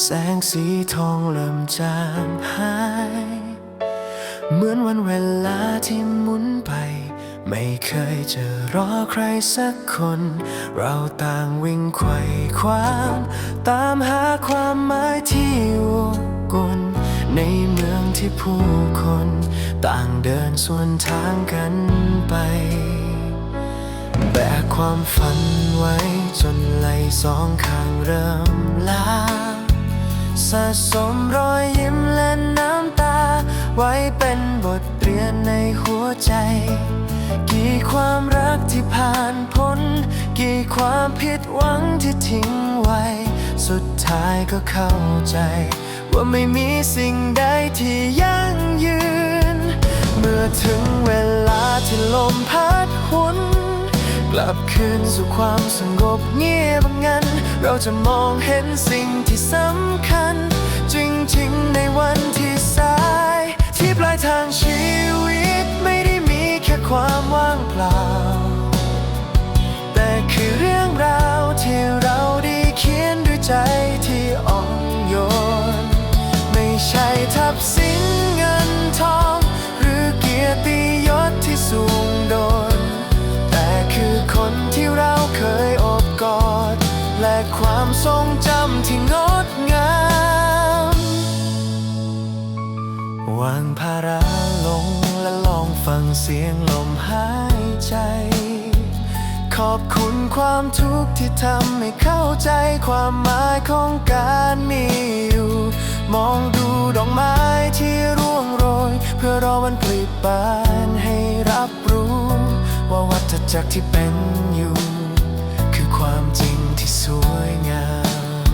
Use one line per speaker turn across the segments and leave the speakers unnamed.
แสงสีทองเริ่มจางหาย เหมือนวันเวลาที่หมุนไป ไม่เคยจะรอใครสักคน เราต่างวิ่งไขว่คว้าตามหาความหมายที่วกวนในเมืองที่ผู้คน ต่างเดินสวนทางกันไปแบกความฝันไว้จนไหลสองข้างเริ่มล้า สะสมรอยยิ้มและน้ำตา ไว้เป็นบทเรียนในหัวใจ กี่ความรักที่ผ่านพ้น กี่ความผิดหวังที่ทิ้งไว้ สุดท้ายก็เข้าใจ ว่าไม่มีสิ่งใดที่ยั่งยืน เมื่อถึงเวลาที่ลมพัดหวน กลับคืนสู่ความสงบเงียบงัน เราจะมองเห็นสิ่งที่สำคัญ จริงๆในวันที่สายที่ และความทรงจำที่งดงาม วางภาระลงและลองฟังเสียงลมหายใจ ขอบคุณความทุกข์ที่ทำให้เข้าใจความหมายของการมีอยู่ มองดูดอกไม้ที่ร่วงโรย เพื่อรอวันผลิบานให้รับรู้ ว่าวัฏจักรที่เป็นอยู่ วยงาม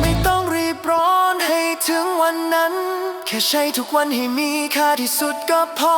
ไม่ต้องรีบร้อนให้ถึงวันนั้น แค่ใช้ทุกวันให้มีค่าที่สุดก็พอ